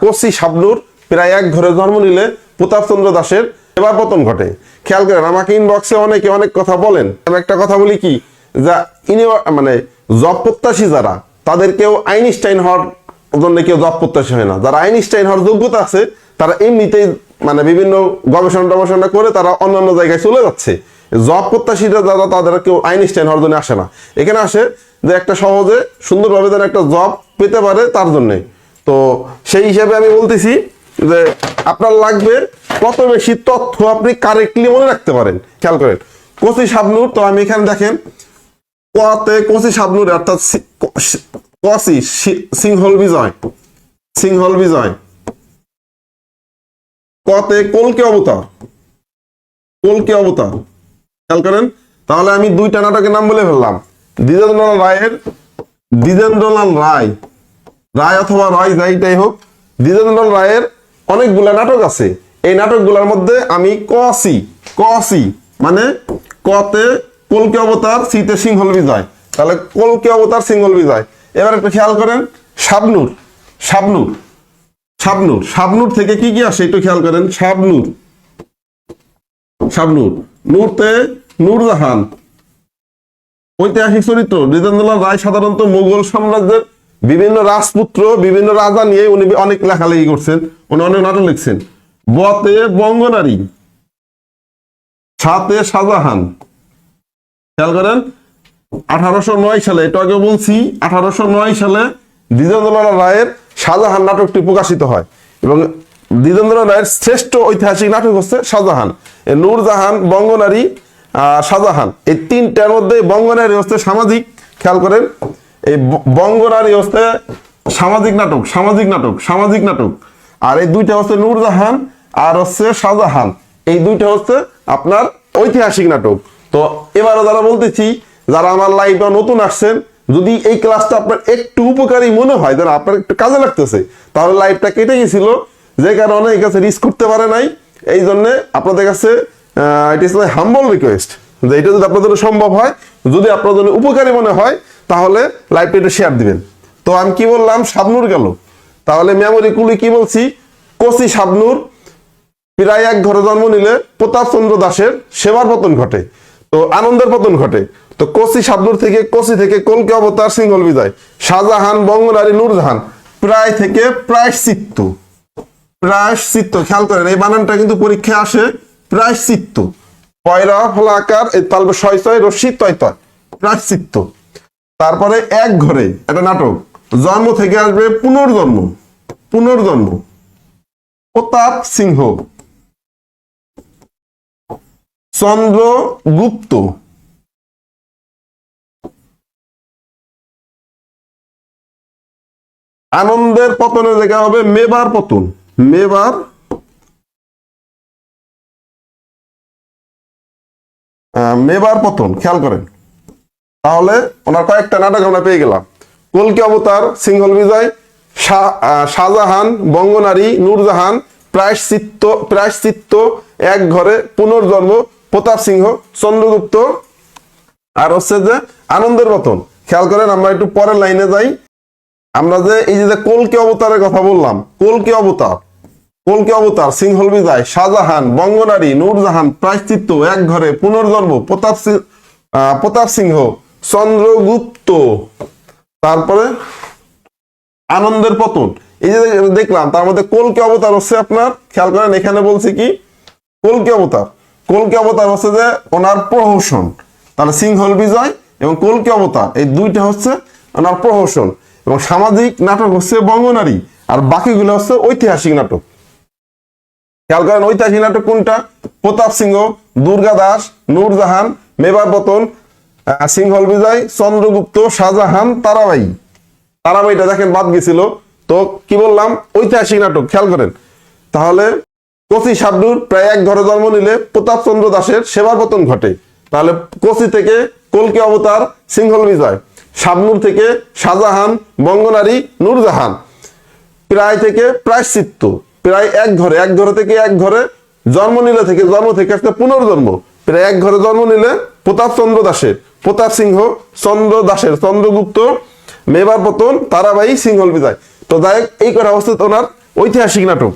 কোসি শাবনুর প্রায় এক ঘরে জন্ম নিলে প্রতাপচন্দ্র দাসের এবার পতন ঘটে। খেয়াল করেন, আমাকে ইনবক্সে অনেকে অনেক কথা বলেন। আমি একটা কথা বলি কি, যা ইনি মানে জব প্রত্যাশী যারা তাদের কেউ আইনস্টাইন হওয়ার জন্য কেউ জব প্রত্যাশী হয় না। যারা আইনস্টাইন হওয়ার যোগ্যতা আছে, তারা এমনিতেই মানে বিভিন্ন গবেষণা টবেষণা করে তারা অন্যান্য জায়গায় চলে যাচ্ছে। জব প্রত্যাশীরা যারা, তাদের কেউ আইনস্টাইন হওয়ার জন্য আসে না। এখানে আসে যে একটা সহজে সুন্দরভাবে যেন একটা জব পেতে পারে তার জন্যে। তো সেই হিসাবে আমি বলতেছি যে আপনার লাগবে কত বেশি তথ্য আপনি কারেক্টলি মনে রাখতে পারেন, খেয়াল করেন। কচি শাবনুর তো আমি এখানে দেখেন কতে কচি শাবনুর অর্থাৎ কচি সিংহল বিজয় সিংহল বিজয়। কতে কলকে অবতার কলকে অবতার, খেয়াল করেন। তাহলে আমি দুইটা নাটকের নাম বলে ফেললাম। দ্বিজেন্দ্রলাল রায়ের দ্বিজেন্দ্রলাল রায়। রায় অথবা রায় যাইটাই হোক, দ্বিজেন্দ্রলাল রায়ের অনেকগুলা নাটক আছে। এই নাটকগুলোর মধ্যে আমি কসি কসি মানে কতে কলকে অবতার, সিতে সিংহল বিজয়। তাহলে কলকে অবতার, সিংহল বিজয়। এবার একটু খেয়াল করেন, শাবনুর শাবনুর শাবনুর শাবনুর থেকে কি কি আসে একটু খেয়াল করেন, শাবনুর। শাবনুর, নূরতে নূরজাহান। ঐতিহাসিক চরিত্র, দ্বিজেন্দ্রলাল রায় সাধারণত মুঘল সাম্রাজ্যের বিভিন্ন রাজপুত্র, বিভিন্ন রাজা নিয়ে উনি অনেক লেখালেখি করছেন, উনি অনেক নাটক লিখছেন। বতে বঙ্গনারী, সাতে শাহজাহান। খেয়াল করেন, আঠারোশো নয় সালে, এটা আগে বলছি, আঠারোশো নয় সালে দ্বিজেন্দ্রলাল রায়ের শাহজাহান নাটকটি প্রকাশিত হয় এবং দ্বিজেন্দ্র রায়ের শ্রেষ্ঠ ঐতিহাসিক নাটক হচ্ছে শাহজাহান। নূরজাহান, বঙ্গনারী শাহজাহান। এই তিনটার মধ্যে বঙ্গনারী হচ্ছে সামাজিক, খেয়াল করেন এই ব- বঙ্গনারী হচ্ছে সামাজিক নাটক সামাজিক নাটক সামাজিক নাটক। আর এই দুইটা হচ্ছে নূরজাহান আর হচ্ছে শাহজাহান। এই দুইটা হচ্ছে আপনার ঐতিহাসিক নাটক। তো এবারে যারা বলতেছি, যারা আমার লাইভে নতুন আসছেন, যদি এই ক্লাসটা আপনার একটু উপকারী মনে হয় যারা আপনার একটু কাজে লাগতেছে, তাহলে লাইভটা কেটে গেছিল, যে কারণে এই কাছে রিস্ক করতে পারে নাই। এই জন্য আপনাদের কাছে ইট হাম্বল রিকোয়েস্ট যে এটা যদি আপনাদের সম্ভব হয়, যদি জন্য উপকারী মনে হয় তাহলে লাইভটা একটু শেয়ার দিবেন। তো আমি কি বললাম? শাবনুর গেল। তাহলে মেমোরি কুলি কি বলছি? কচি শাবনুর, প্রায় এক ঘরে জন্ম নিলে প্রতাপচন্দ্র দাসের সেবার পতন ঘটে, তো আনন্দের পতন ঘটে। তো কচি শাবনুর থেকে, কচি থেকে কলকে অবতার সিংহল বিজয়, শাহজাহান, বঙ্গনারী, নূরজাহান, প্রায় থেকে প্রায়শ্চিত্ত প্রায়শ্চিত্ত খেয়াল করেন, এই বানানটা কিন্তু পরীক্ষায় আসে প্রায়শ্চিত্ত পয়রা, ফলাকার, এই তালবে ছয় ছয় রশ্মি তয় তয় প্রায়শ্চিত্ত তারপরে এক ঘরে, একটা নাটক। জন্ম থেকে আসবে পুনর্জন্ম পুনর্জন্ম। প্রতাপ সিংহ। চন্দ্রগুপ্ত। আনন্দের পতনের জায়গা হবে মেবার পতন। মেবার মেবার পতন, খেয়াল করেন। তাহলে ওনার কয়েকটা নাটক আমরা পেয়ে গেলাম। কলকি অবতার, সিংহল বিজয় শাহজাহান, বঙ্গনারী, নূরজাহান, প্রায়শ্চিত্ত প্রায়শ্চিত্ত, এক ঘরে পুনর্জন্ম, প্রতাপ সিংহ, চন্দ্রগুপ্ত, আর হচ্ছে যে আনন্দের পতন খেয়াল করেন, আমরা একটু পরের লাইনে যাই। আমরা যে এই যে কলকি অবতারের কথা বললাম, কলকি অবতার কলকি অবতার, সিংহল বিজয়, শাহজাহান, বঙ্গনারী, নূরজাহান, প্রায়শ্চিত্ত, এক ঘরে পুনর্জন্ম, প্রতাপ প্রতাপ সিংহ চন্দ্রগুপ্ত। তারপরে আনন্দের পতন। এই যে দেখলাম, তার মধ্যে কলকি অবতার হচ্ছে আপনার? খেয়াল করেন, এখানে বলছি কি? কলকি অবতার? কলকি অবতার হচ্ছে যে ওনার প্রহসন। তাহলে সিংহল বিজয় এবং কলকি অবতার? এই দুইটা হচ্ছে ওনার প্রহসন। এবং সামাজিক নাটক হচ্ছে বঙ্গনারী, আর বাকিগুলো হচ্ছে ঐতিহাসিক নাটক। খেয়াল করেন, ঐতিহাসিক নাটক কোনটা? প্রতাপ সিংহ, দুর্গা দাস, নূরজাহান মেবার পতন সিংহল বিজয়, চন্দ্রগুপ্ত, শাহজাহান তারাবাই তারাবাইটা দেখেন বাদ গেছিল। তো কি বললাম? ঐতিহাসিক নাটক, খেয়াল করেন। তাহলে কচি শাবনুর প্রায় এক ঘরে জন্ম নিলে প্রতাপচন্দ্র দাসের সেবার পতন ঘটে। তাহলে কচি থেকে কলকি অবতার সিংহল বিজয় শাবনুর থেকে শাহজাহান, বঙ্গনারী নূরজাহান। প্রায় থেকে প্রায়শ্চিত্ত, প্রায় এক ঘরে এক ঘরে থেকে এক ঘরে জন্ম নিলে থেকে জন্ম থেকে একটা পুনর্জন্ম। প্রায় এক ঘরে জন্ম নিলে প্রতাপ চন্দ্র দাসের, প্রতাপ সিংহ চন্দ্র দাসের, চন্দ্রগুপ্ত, মেবার পতন তারাবাই সিংহল বিজয়। তো যাই এই কথা অবস্থিত ওনার ঐতিহাসিক নাটক।